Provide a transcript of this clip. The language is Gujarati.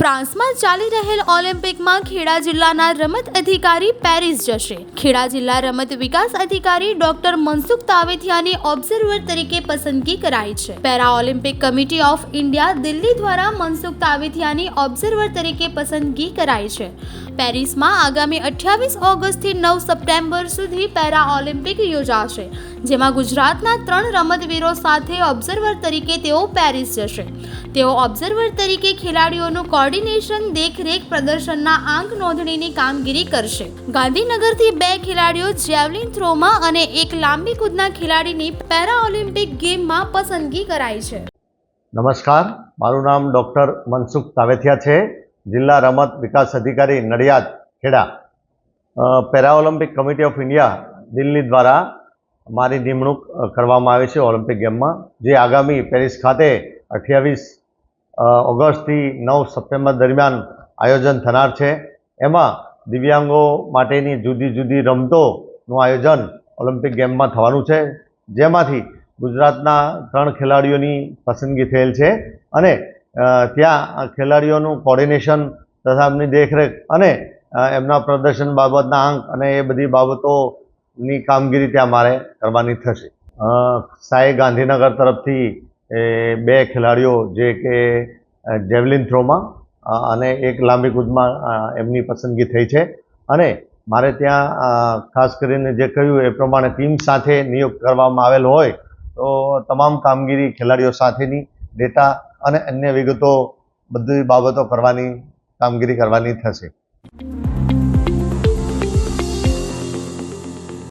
ફ્રાન્સમાં ચાલી રહેલ ઓલિમ્પિકમાં ખેડા જિલ્લાના રમત અધિકારી પેરિસ જશે. ખેડા જિલ્લા રમત વિકાસ અધિકારી ડોક્ટર મનસુખ તાવેથિયાની ઓબ્ઝર્વર તરીકે પસંદગી કરાઈ છે. Para Olympic committee of India Delhi દ્વારા મનસુખ તાવેથિયાની ઓબ્ઝર્વર તરીકે પસંદગી કરાઈ છે. પેરિસમાં આગામી અઠ્યાવીસ ઓગસ્ટથી નવ સપ્ટેમ્બર સુધી પેરા ઓલિમ્પિક યોજાશે. જેમાં ગુજરાતના ત્રણ રમતવીરો સાથે ઓબ્ઝર્વર તરીકે તેઓ પેરિસ જશે. તેઓ ઓબ્ઝર્વર તરીકે ખેલાડીઓનું કોર્ડિનેશન દેખરેખ, પ્રદર્શનના આંક નોંધણીની કામગીરી કરશે. ગાંધીનગરથી બે ખેલાડીઓ જેવલિન થ્રોમાં અને એક લાંબી કૂદના ખેલાડીની પેરા ઓલિમ્પિક ગેમમાં પસંદગી કરાઈ છે. નમસ્કાર, મારું નામ ડૉક્ટર મનસુખ તાવેથિયા છે, જિલ્લા રમત વિકાસ અધિકારી Nadiad, Kheda. Para para Olympic committee of India Delhi દ્વારા મારી નિમણૂક કરવામાં આવી છે ઓલિમ્પિક ગેમમાં, જે આગામી પેરિસ ખાતે અઠ્યાવીસ ઓગસ્ટથી નવ સપ્ટેમ્બર દરમિયાન આયોજન થનાર છે. એમાં દિવ્યાંગો માટેની જુદી જુદી રમતોનું આયોજન ઓલિમ્પિક ગેમમાં થવાનું છે. જેમાંથી ગુજરાતના ત્રણ ખેલાડીઓની પસંદગી થયેલ છે અને ત્યાં ખેલાડીઓનું કોર્ડિનેશન તથા એમની દેખરેખ અને એમના પ્રદર્શન બાબતના અંક અને એ બધી બાબતોની કામગીરી ત્યાં મારે કરવાની થશે. સાંઈ ગાંધીનગર તરફથી બે ખેલાડીઓ, જે કે જેવલિન થ્રોમાં અને એક લાંબી કૂદમાં એમની પસંદગી થઈ છે. અને મારે ત્યાં ખાસ કરીને જે કહ્યું એ પ્રમાણે ટીમ સાથે નિયુક્ત કરવામાં આવેલ હોય, તો તમામ કામગીરી ખેલાડીઓ સાથેની, ડેટા અને અન્ય વિગતો બધી બાબતો કરવાની કામગીરી કરવાની થશે.